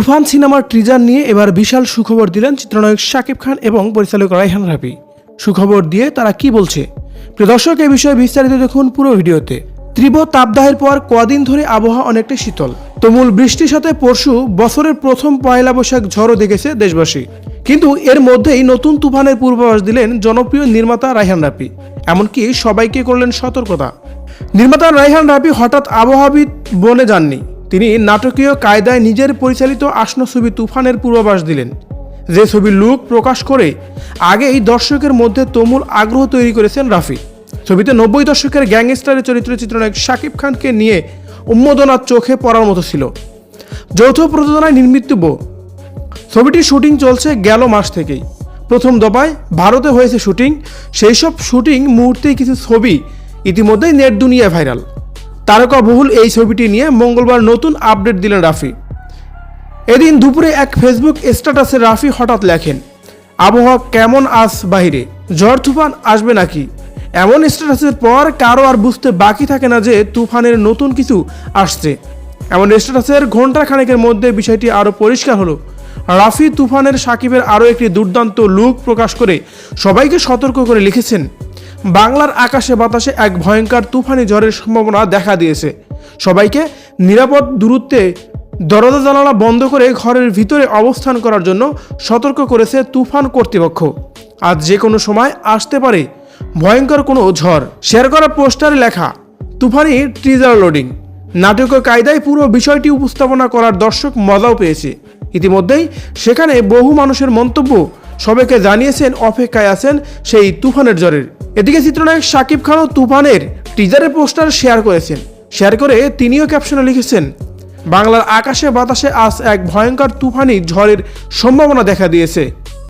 তুফান সিনেমার ট্রিজার নিয়ে এবার বিশাল সুখবর দিলেন চিত্রনায়ক শাকিব খান এবং পরিচালক রাইহান রাফি সুখবর দিয়ে তারা কি বলছে? প্রিয় দর্শক এই বিষয়ে বিস্তারিত দেখুন পুরো ভিডিওতে। তীব্র তাপদাহের পর কদিন ধরে আবহাওয়া অনেকটা শীতল। তুমুল বৃষ্টির সাথে পরশু বছরের প্রথম পয়লা বৈশাখ ঝড়ও দেখেছে দেশবাসী। কিন্তু এর মধ্যেই নতুন তুফানের পূর্বাভাস দিলেন জনপ্রিয় নির্মাতা রাইহান রাফি এমনকি সবাইকে করলেন সতর্কতা। নির্মাতা রাইহান রাফি হঠাৎ আবহাওয়াবিদ বনে যাননি। তিনি নাটকীয় কায়দায় নিজের পরিচালিত আসন ছবি তুফানের পূর্বাভাস দিলেন। যে ছবির লুক প্রকাশ করে আগেই দর্শকের মধ্যে তুমুল আগ্রহ তৈরি করেছেন রাফি। ছবিতে নব্বই দশকের গ্যাংস্টারের চরিত্র চিত্রনায়ক শাকিব খানকে নিয়ে উন্মোদনার চোখে পড়ার মতো ছিল। যৌথ প্রযোজনায় নির্মিত বো। ছবিটির শুটিং চলছে গেল মাস থেকেই। প্রথম দফায় ভারতে হয়েছে শুটিং। সেই সব শুটিং মুহূর্তেই কিছু ছবি ইতিমধ্যেই নেট দুনিয়ায় ভাইরাল। তারকা বহুল এই ছবিটি নিয়ে মঙ্গলবার নতুন আপডেট দিলেন রাফি। এদিন দুপুরে এক ফেসবুক স্ট্যাটাসে রাফি হঠাৎ লেখেন, আবহাওয়া কেমন আস বাহিরে? ঝড় তুফান আসবে নাকি? এমন স্ট্যাটাসের পর কারও আর বুঝতে বাকি থাকে না যে তুফানের নতুন কিছু আসছে। এমন স্ট্যাটাসের ঘণ্টা খানেকের মধ্যে বিষয়টি আরও পরিষ্কার হলো। রাফি তুফানের সাকিবের আরও একটি দুর্দান্ত লুক প্রকাশ করে সবাইকে সতর্ক করে লিখেছেন বাংলার আকাশে বাতাসে এক ভয়ঙ্কর তুফানি ঝড়ের সম্ভাবনা দেখা দিয়েছে। সবাইকে নিরাপদ দূরত্বে দরজা জানালা বন্ধ করে ঘরের ভিতরে অবস্থান করার জন্য সতর্ক করেছে তুফান কর্তৃপক্ষ। আজ যে কোনো সময় আসতে পারে ভয়ঙ্কর কোনো ঝড়। শেয়ার করা পোস্টারে লেখা, তুফানি ট্রিজার লোডিং। নাটকীয় কায়দায় পুরো বিষয়টি উপস্থাপনা করার দর্শক মজাও পেয়েছে। ইতিমধ্যেই সেখানে বহু মানুষের মন্তব্য সবাইকে জানিয়েছেন, অপেক্ষায় আছেন সেই তুফানের জ্বরের এদিকে চিত্রনায়ক শাকিব খানও তুফানের টিজারের পোস্টার শেয়ার করেছেন। শেয়ার করে তিনিও ক্যাপশনে লিখেছেন, বাংলার আকাশে বাতাসে আজ এক ভয়ঙ্কর তুফানি ঝড়ের সম্ভাবনা দেখা দিয়েছে।